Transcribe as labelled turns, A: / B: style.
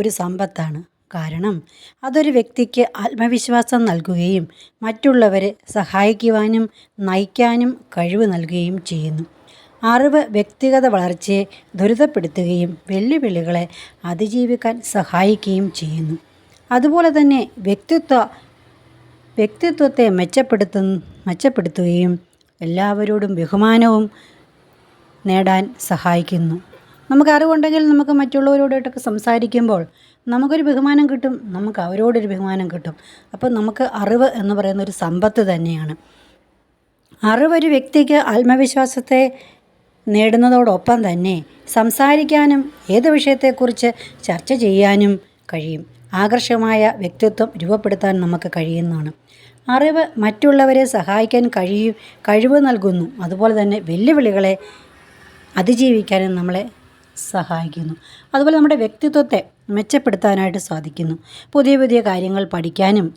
A: ഒരു സമ്പത്താണ്. കാരണം അതൊരു വ്യക്തിക്ക് ആത്മവിശ്വാസം നൽകുകയും മറ്റുള്ളവരെ സഹായിക്കുവാനും നയിക്കാനും കഴിവ് നൽകുകയും ചെയ്യുന്നു. അറിവ് വ്യക്തിഗത വളർച്ചയെ ദുരിതപ്പെടുത്തുകയും വെല്ലുവിളികളെ അതിജീവിക്കാൻ സഹായിക്കുകയും ചെയ്യുന്നു. അതുപോലെ തന്നെ വ്യക്തിത്വ വ്യക്തിത്വത്തെ മെച്ചപ്പെടുത്തു മെച്ചപ്പെടുത്തുകയും എല്ലാവരോടും ബഹുമാനവും നേടാൻ സഹായിക്കുന്നു. നമുക്ക് അറിവുണ്ടെങ്കിൽ നമുക്ക് മറ്റുള്ളവരോടായിട്ടൊക്കെ സംസാരിക്കുമ്പോൾ നമുക്കൊരു ബഹുമാനം കിട്ടും നമുക്ക് അവരോടൊരു ബഹുമാനം കിട്ടും. അപ്പം നമുക്ക് അറിവ് എന്ന് പറയുന്ന ഒരു സമ്പത്ത് തന്നെയാണ്. അറിവൊരു വ്യക്തിക്ക് ആത്മവിശ്വാസത്തെ നേടുന്നതോടൊപ്പം തന്നെ സംസാരിക്കാനും ഏത് വിഷയത്തെക്കുറിച്ച് ചർച്ച ചെയ്യാനും കഴിയും. ആകർഷകമായ വ്യക്തിത്വം രൂപപ്പെടുത്താൻ നമുക്ക് കഴിയുന്നതാണ്. അറിവ് മറ്റുള്ളവരെ സഹായിക്കാൻ കഴിയും കഴിവ് നൽകുന്നു. അതുപോലെ തന്നെ വെല്ലുവിളികളെ അതിജീവിക്കാനും നമ്മളെ സഹായിക്കുന്നു. അതുപോലെ നമ്മുടെ വ്യക്തിത്വത്തെ മെച്ചപ്പെടുത്താനായിട്ട് സാധിക്കുന്നു. പുതിയ പുതിയ കാര്യങ്ങൾ പഠിക്കാനും